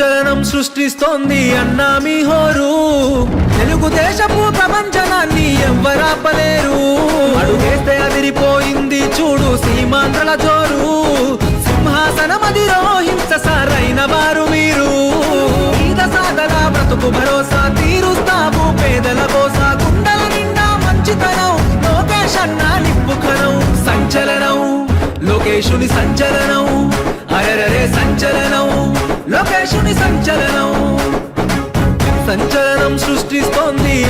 సంచలనం సృష్టిస్తోంది అన్నా మీ హోరు. తెలుగుదేశపు ప్రపంచనాన్ని ఎవ్వరాపలేరు. అడుగేస్తే అదిరిపోయింది చూడు సీమాంధ్రల జోరు. సింహాసనం అధిరోహించ సారైన వారు మీరు. ఈద సాగల బ్రతుకు భరోసా తీరుస్తాము. పేదల కోసా గుండెల నిండా మంచితనం. లోకేష్ అన్నా నిప్పుకనం సంచలనం. లోకేశుని సంచలనం అరరే సంచలనం. లోకేషుని సంచలనం. సంచలనం సృష్టిస్తోంది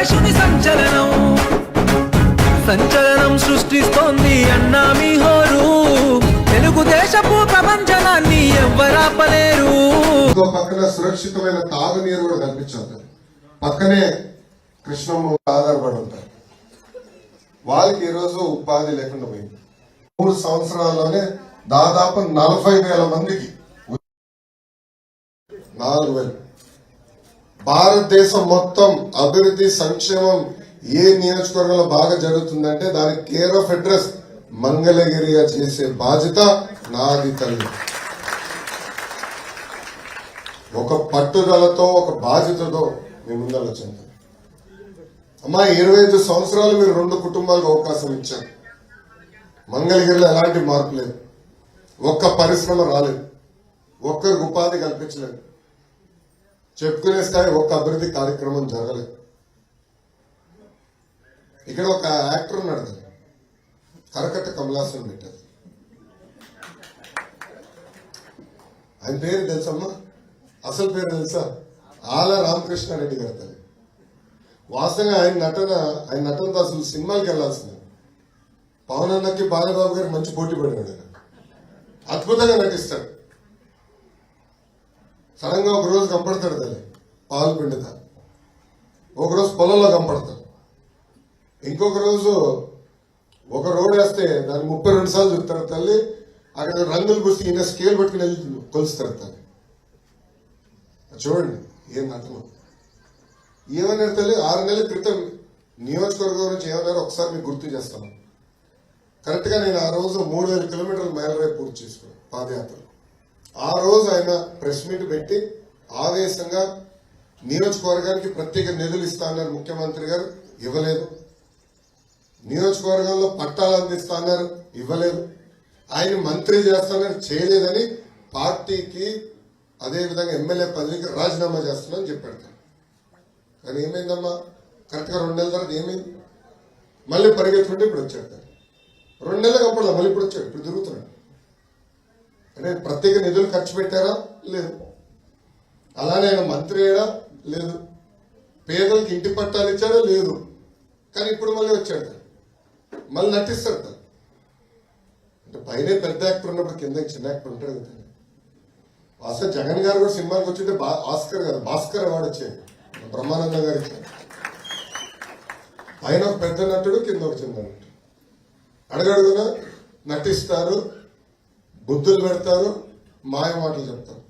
లోకేశుని సంచలనం. సంచలనం సృష్టిస్తోంది అన్నా మీ హోరు. తెలుగుదేశపు ప్రపంచనాన్ని ఎవ్వరాపలేరు పక్కన సురక్షితమైన తాగునీరు కూడా కల్పించాలి పక్కనే కృష్ణమ్మ ఆధారపడి ఉంటారు. వాళ్ళకి ఈరోజు ఉపాధి లేకుండా పోయింది. మూడు సంవత్సరాల్లోనే దాదాపు నలభై వేల మందికి నాలుగు వేలు. భారతదేశం మొత్తం అభివృద్ధి సంక్షేమం ఏ నియోజకవర్గంలో బాగా జరుగుతుందంటే దానికి కేర్ ఆఫ్ అడ్రస్ మంగళగిరిగా చేసే బాధ్యత నాది తల్లి. ఒక పట్టుదలతో ఒక బాధ్యతతో మీ ముందర వచ్చింది అమ్మా ఇరవై ఐదు సంవత్సరాలు మీరు రెండు కుటుంబాలకు అవకాశం ఇచ్చారు. మంగళగిరిలో ఎలాంటి మార్పు లేదు. ఒక్క పరిశ్రమ రాలేదు. ఒక్కరికి ఉపాధి కల్పించలేదు. చెప్పుకునే స్థాయి ఒక్క అభివృద్ధి కార్యక్రమం జరగలేదు. ఇక్కడ ఒక యాక్టర్ ఉన్నాడు కదా కరకట్ట కమలాసన్ పెట్టారు. ఆయన పేరు తెలుసమ్మా? అసలు పేరు తెలుసా? ఆల రామకృష్ణారెడ్డి గారి తల్లి. వాస్తవంగా ఆయన నటన ఆయన నటనతో అసలు సినిమాకి వెళ్ళాల్సింది. పవన్ అన్నకి బాలబాబు గారు మంచి పోటీ పడినాడు. అద్భుతంగా నటిస్తాడు. సడన్గా ఒక రోజు కనపడతాడు తల్లి పాలు పిండుతా. ఒక రోజు పొలంలో కనపడతాడు. ఇంకొక రోజు ఒక రోడ్ వేస్తే దాన్ని ముప్పై రెండు సార్లు చూస్తారు తల్లి అక్కడ రంగులు పూసి ఈయన స్కేల్ పెట్టుకుని వెళ్ళి కొలుస్తారు తల్లి. చూడండి ఏం నటన ఏమన్నారు తల్లి? ఆరు నెలల క్రితం నియోజకవర్గం నుంచి ఏమన్నారో ఒకసారి మీకు గుర్తు చేస్తాను. కరెక్ట్గా నేను ఆ రోజు మూడు వేల కిలోమీటర్ల మైలురాయి పూర్తి చేసుకున్నాను పాదయాత్ర ఆ రోజు ఆయన ప్రెస్ మీట్ పెట్టి ఆవేశంగా నియోజకవర్గానికి ప్రత్యేక నిధులు ఇస్తా అన్నారు ముఖ్యమంత్రి గారు ఇవ్వలేదు. నియోజకవర్గంలో పట్టాలు అందిస్తా అన్నారు ఇవ్వలేదు. ఆయన మంత్రి చేస్తానని చేయలేదని పార్టీకి అదేవిధంగా ఎమ్మెల్యే పదవికి రాజీనామా చేస్తున్నానని చెప్పాడు కానీ ఏమైందమ్మా? కరెక్ట్గా రెండు నెలల తర్వాత ఏమైంది? మళ్ళీ పరిగెత్తుకుంటే ఇప్పుడు వచ్చాడు రెండు నెలలకు అప్పుడు మళ్ళీ ఇప్పుడు వచ్చాడు ఇప్పుడు తిరుగుతున్నాడు. అంటే ప్రత్యేక నిధులు ఖర్చు పెట్టారా? లేదు. అలానే ఆయన మంత్రి అయ్యాడా? లేదు. పేదలకు ఇంటి పట్టాలు ఇచ్చాడా? లేదు. కానీ ఇప్పుడు మళ్ళీ వచ్చాడు మళ్ళీ నటిస్తాడు అంటే పైన పెద్ద యాక్టర్ ఉన్నప్పుడు కింద చిన్న యాక్టర్ ఉంటాడు కదా. అసలు జగన్ గారు కూడా సినిమాకి వచ్చింటే బా ఆస్కర్ కదా. భాస్కర్ అవార్డు వచ్చాయి బ్రహ్మానందం గారు ఇచ్చాడు పైన ఒక పెద్ద నటుడు కింద ఒక చిన్న నటుడు. అడగడుగున? నటిస్తారు. బుద్ధులు పెడతారు మాయ మాటలు చెప్తారు.